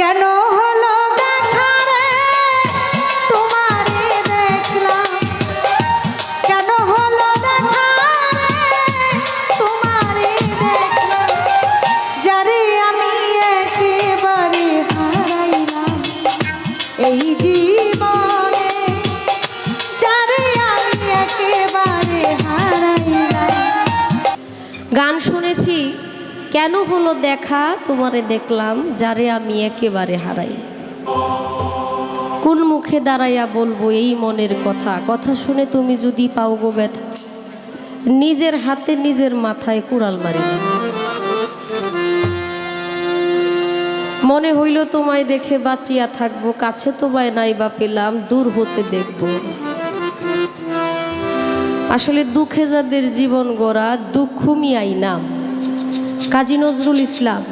কেন হলো তোমারে দেখলাম। কেন হলো তোমারে যারে আমি একেবারে হারাইলাম। এই জীবনে যারে আমি একেবারে হারাইলাম। গান শুনেছি কেন হলো দেখা? তোমারে দেখলাম, যারে আমি একেবারে হারাই। কোন মুখে দাঁড়াইয়া বলব এই মনের কথা? কথা শুনে তুমি যদি পাও গো ব্যথা, নিজের হাতে নিজের মাথায় কুড়াল মারি মনে হইল তোমায় দেখে বাঁচিয়া থাকব, কাছে তোমায় নাই বা পেলাম, দূর হতে দেখব। আসলে দুঃখে যাদের জীবন গড়া, দুঃখ মিয়াই নাম কাজী নজরুল ইসলাম,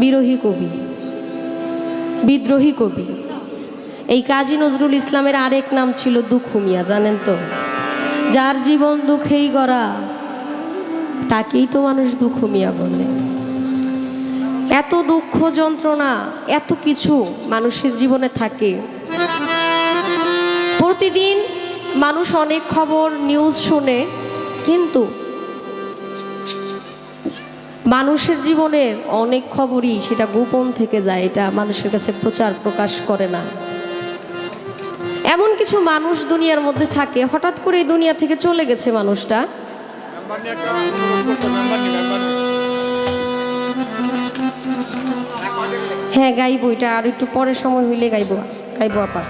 বিরোহী কবি, বিদ্রোহী কবি। এই কাজী নজরুল ইসলামের আরেক নাম ছিল দুঃখ মিয়া, জানেন তো? যার জীবন দুঃখেই গড়া, তাকেই তো মানুষ দুঃখ মিয়া বলে। এত দুঃখ যন্ত্রণা, এত কিছু মানুষের জীবনে থাকে। প্রতিদিন মানুষ অনেক খবর নিউজ শুনে, কিন্তু মানুষের জীবনের অনেক খবরই সেটা গোপন থেকে যায়, এটা মানুষের কাছে প্রচার প্রকাশ করে না। এমন কিছু মানুষ দুনিয়ার মধ্যে থাকে, হঠাৎ করে এই দুনিয়া থেকে চলে গেছে মানুষটা। হ্যাঁ গাইবো, এটা আর একটু পরে সময় হইলে গাইবো গাইবো আপা।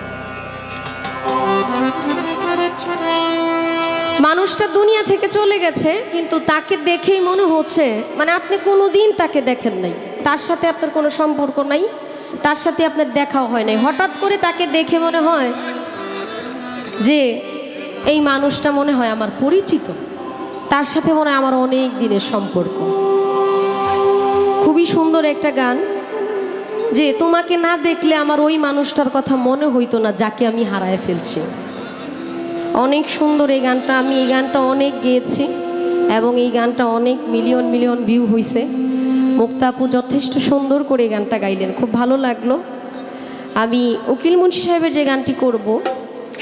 মানুষটা দুনিয়া থেকে চলে গেছে, কিন্তু তাকে দেখেই মনে হচ্ছে মানে আপনি কোনো দিন তাকে দেখেন নাই। তার সাথে আপনার কোনো সম্পর্ক নাই, তার সাথে আপনার দেখাও হয় নাই। হঠাৎ করে তাকে দেখে মনে হয় যে এই মানুষটা মনে হয় আমার পরিচিত। তার সাথে মনে হয় আমার অনেক দিনের সম্পর্ক। খুবই সুন্দর একটা গান যে তোমাকে না দেখলে আমার ওই মানুষটার কথা মনে হইতো না, যাকে আমি হারায় ফেলছি। অনেক সুন্দর এই গানটা। আমি এই গানটা অনেক গেয়েছি এবং এই গানটা অনেক মিলিয়ন মিলিয়ন ভিউ হয়েছে মুক্তাপু যথেষ্ট সুন্দর করে এই গানটা গাইলেন, খুব ভালো লাগল। আমি উকিল মুন্সি সাহেবের যে গানটি করব,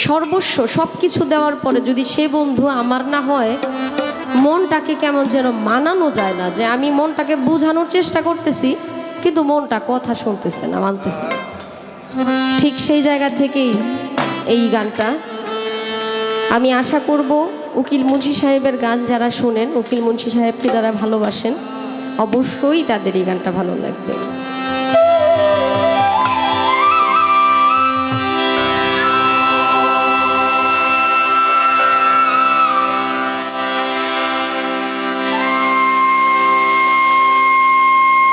সর্বস্ব সব কিছু দেওয়ার পরে যদি সে বন্ধু আমার না হয়, মনটাকে কেমন যেন মানানো যায় না, যে আমি মনটাকে বোঝানোর চেষ্টা করতেছি, কিন্তু মনটা কথা শুনতেছে না, মানতেছে না। ঠিক সেই জায়গা থেকেই এই গানটা আমি আশা করব উকিল মুন্সি সাহেবের গান যারা শোনেন, উকিল মুন্সি সাহেবকে যারা ভালোবাসেন, অবশ্যই তাদের এই গানটা ভালো লাগবে।